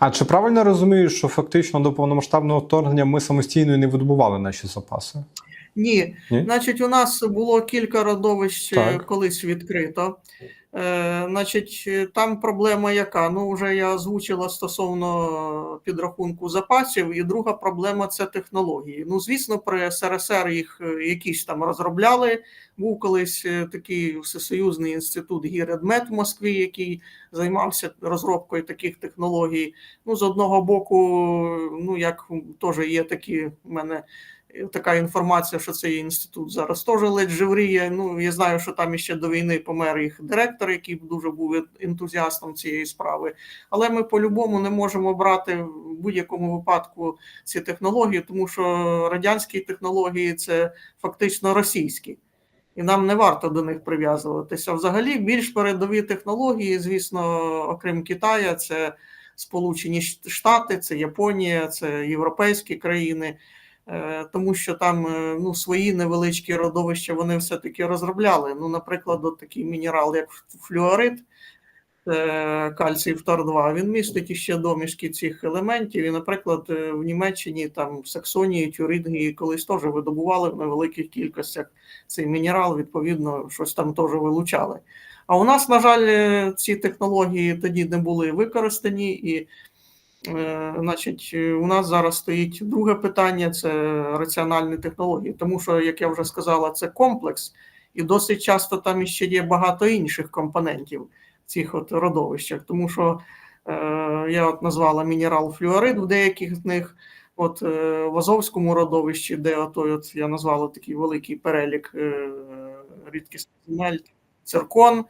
А чи правильно розумію, що фактично до повномасштабного вторгнення ми самостійно не видобували наші запаси? Ні. Ні? Значить, у нас було кілька родовищ е, Так. колись відкрито. Е, значить, е, там проблема яка? Ну, вже я озвучила стосовно підрахунку запасів, і друга проблема це технології. Ну, звісно, при СРСР їх е, якісь там розробляли. Був колись такий всесоюзний інститут Гіредмет в Москві, який займався розробкою таких технологій. Ну, з одного боку, ну як теж є такі в мене така інформація, що цей інститут зараз теж ледь живріє. Ну я знаю, що там іще до війни помер їх директор, який дуже був ентузіастом цієї справи. Але ми по-любому не можемо брати в будь-якому випадку ці технології, тому що радянські технології це фактично російські. І нам не варто до них прив'язуватися. Взагалі, більш передові технології, звісно, окрім Китая, це Сполучені Штати, це Японія, це європейські країни, тому що там е, ну, свої невеличкі родовища вони все-таки розробляли. Ну, наприклад, от такий мінерал, як флюорит, е, кальцій фтор 2 він містить іще домішки цих елементів. І, наприклад, е, в Німеччині, там в Саксонії, Тюрингії колись теж видобували в невеликих кількостях цей мінерал, відповідно, щось там теж вилучали. А у нас, на жаль, е, ці технології тоді не були використані, і, е, значить, е, у нас зараз стоїть друге питання це раціональні технології. Тому що, як я вже сказала, це комплекс, і досить часто там іще є багато інших компонентів в цих от родовищах. Тому що е, я от назвала мінерал флюорид в деяких з них. От е, в Азовському родовищі, де отой, от я назвала такий великий перелік е, рідкісних земель, циркон.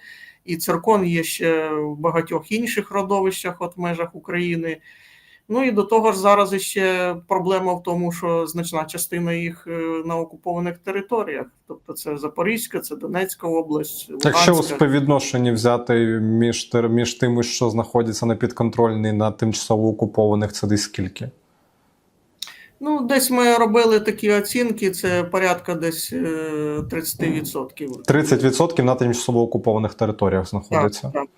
І циркон є ще в багатьох інших родовищах, от в межах України. Ну і до того ж, зараз ще проблема в тому, що значна частина їх е, на окупованих територіях. Тобто це Запорізька, це Донецька область, Якщо у Луганська. співвідношенні взяти між, між тими, що знаходяться на підконтрольній на тимчасово окупованих, це десь скільки? Ну, десь ми робили такі оцінки, це порядка десь е, 30%. 30% на тимчасово окупованих територіях знаходиться. Так, так.